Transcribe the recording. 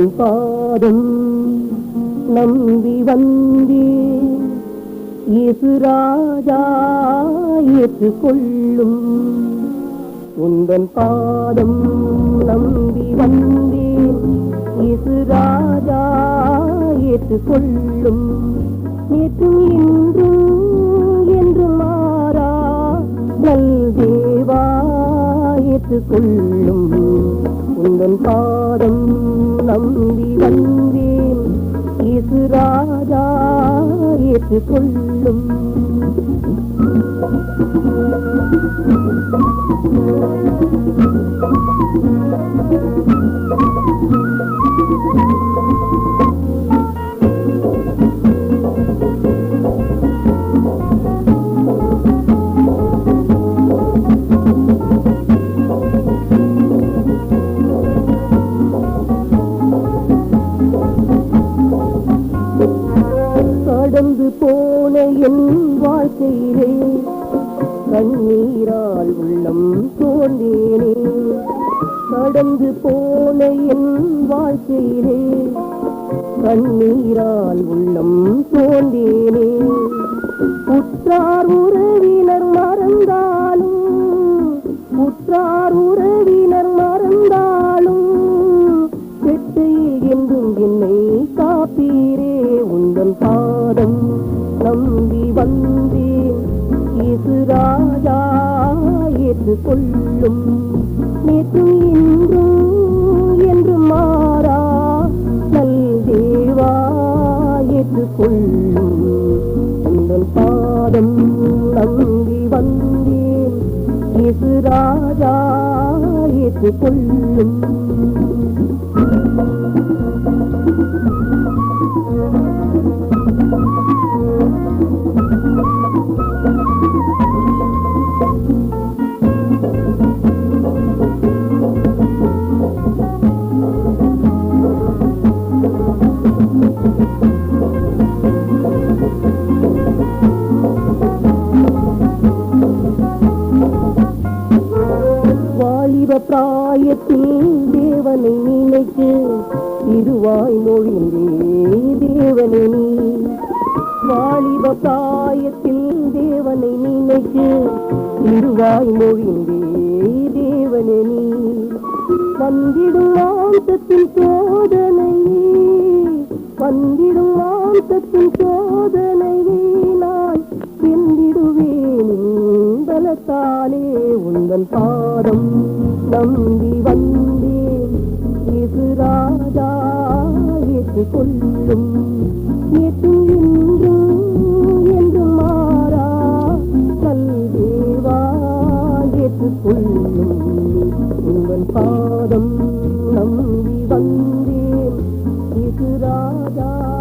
உந்தன் பாதம் நம்பி வந்தே இயேசு ராஜா ஏற்றுக்கொள்ளும் உந்தன் பாதம் நம்பி வந்தேன். இயேசு ராஜா ஏற்றுக்கொள்ளும் நேற்றும் இன்றும் என்று மாறா. நல் தேவா ஏற்றுக்கொள்ளும் உந்தன் பாதம் நம்பி வந்தேன் இயேசு ராஜா ஏற்றுக்கொள்ளும் கடந்து போன என் வாழ்க்கையிலே கண்ணீரால் உள்ளம் தோன்றேனே. கடந்து போன என் வாழ்க்கையிலே கண்ணீரால் உள்ளம் தோன்றேனே. உற்றார் உறவினர் மறந்தாலும் உற்றார் உறவினர் மறந்தாலும் கெட்டையில் என்றும் என்னை காப்பீரே உந்தன் பாதம். கொள்ளும் நேற்றும் இன்றும் என்று மாறா நல் தேவா ஏற்றுக்கொள்ளும் உங்கள் பாதம் நம்பி வந்தேன். இயேசு ராஜா ஏற்றுக்கொள்ளும். இந்த பிராயத்தில் தேவனை நினைத்து திருவாய் மொழிந்தே தேவனை. நீ வாலிப பிராயத்தில் தேவனை நினைத்து திருவாய் மொழிந்தே தேவனை நீ. வந்திடும் ஆந்தத்தின் சோதனை வந்திடும் ஆந்தத்தின் சோதனை நான் பிந்திடுவேன் பலத்தாலே உந்தன் பாதம். நம்பி வந்தேன். இது ராஜா ஏற்றுக் கொள்ளும். ஏற்றும் என்றும் என்று மாறா. கல்வேவா ஏற்றுக் கொள்ளும். உங்கள் பாதம் நம்பி வந்தேன். இது ராஜா